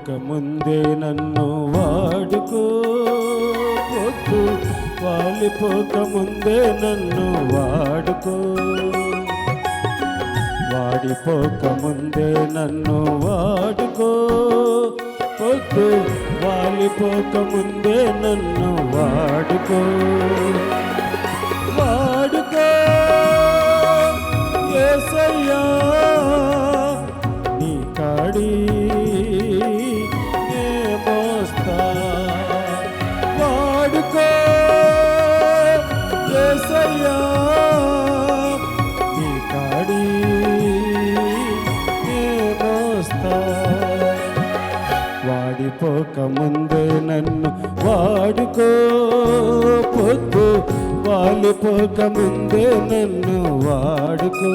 పుట్టకముందే నన్ను వాడుకో. వాలిపోక ముందే నన్ను వాడుకో. వాడిపోకముందే నన్ను వాడుకో. పొద్దు వాలిపోకముందే నన్ను వాడుకో. వాడుకో ఏసయ్యా. వాడిపోక నన్ను వాడుకో పొద్దు వాళ్ళు పోకముందే నన్ను వాడుకో.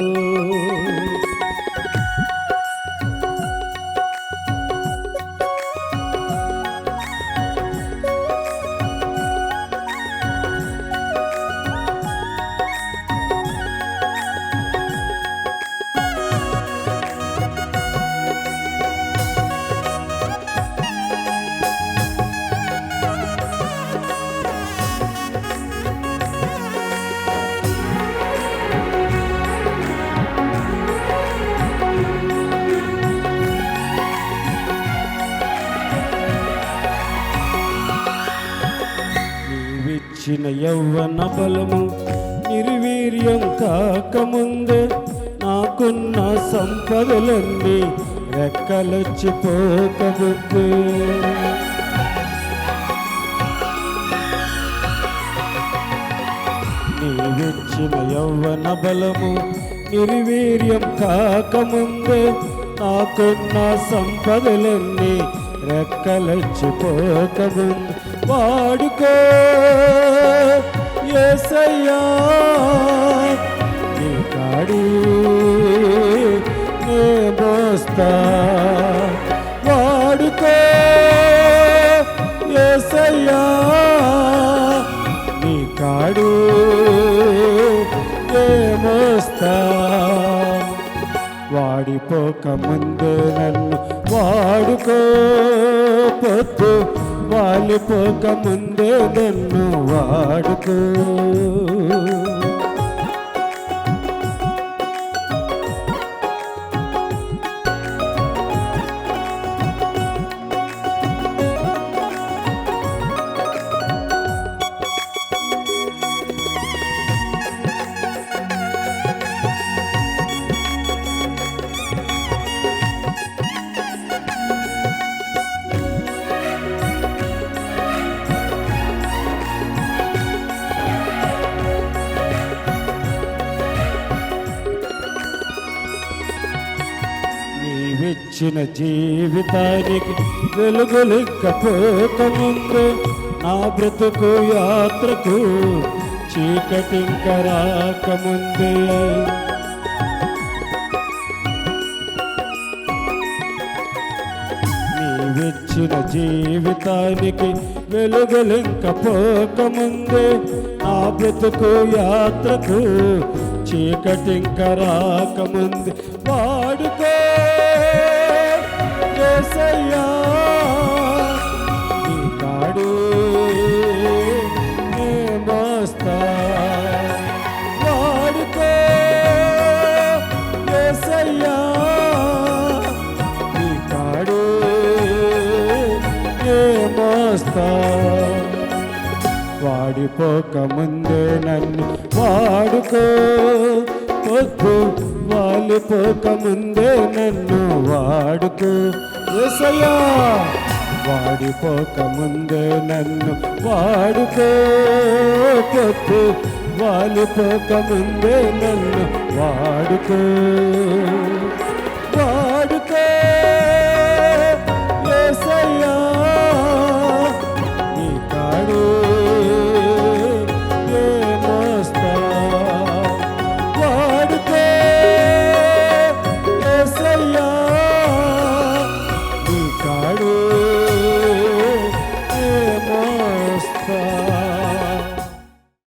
నీవిచ్చిన యవ్వన బలము నిర్వీర్యం కాకముందే నాకున్న సంపదలన్నీ రెక్కలొచ్చి నీవిచ్చిన యవ్వన బలము నిర్వీర్యం కాకముందే నాకున్న సంపదలన్నీ రెక్కలొచ్చి పోకముందు వాడుకో యేసయ్యా నీ కాడి నే మోస్తా వాడుకో యేసయ్యా నీ కాడు ఏ మోస్తా వాడిపోక ముందు నన్ను వాలిపోక ముందే నన్ను వాడుకో. నీవిచ్చిన జీవితానికి వెలుగులిక్కపోకముందు నా బ్రతుకు యాత్రకు చీకటింక రాకముందే నీవిచ్చిన జీవితానికి వెలుగులింకపోకముందే నా బ్రతుకు యాత్రకు చీకటింక రాకముందే వాడుకో యేసయ్యా నీ కాడు నే మోస్తా వాడుకో యేసయ్యా నీ కాడు నే మోస్తా వాడిపోక ముందే నన్ను వాడుకో పొద్దు వాలిపోక ముందే నన్ను వాడుకో. యేసయ్యా వాడిపోక ముందే నన్ను వాడుకో వాలిపోక ముందే నన్ను వాడుకో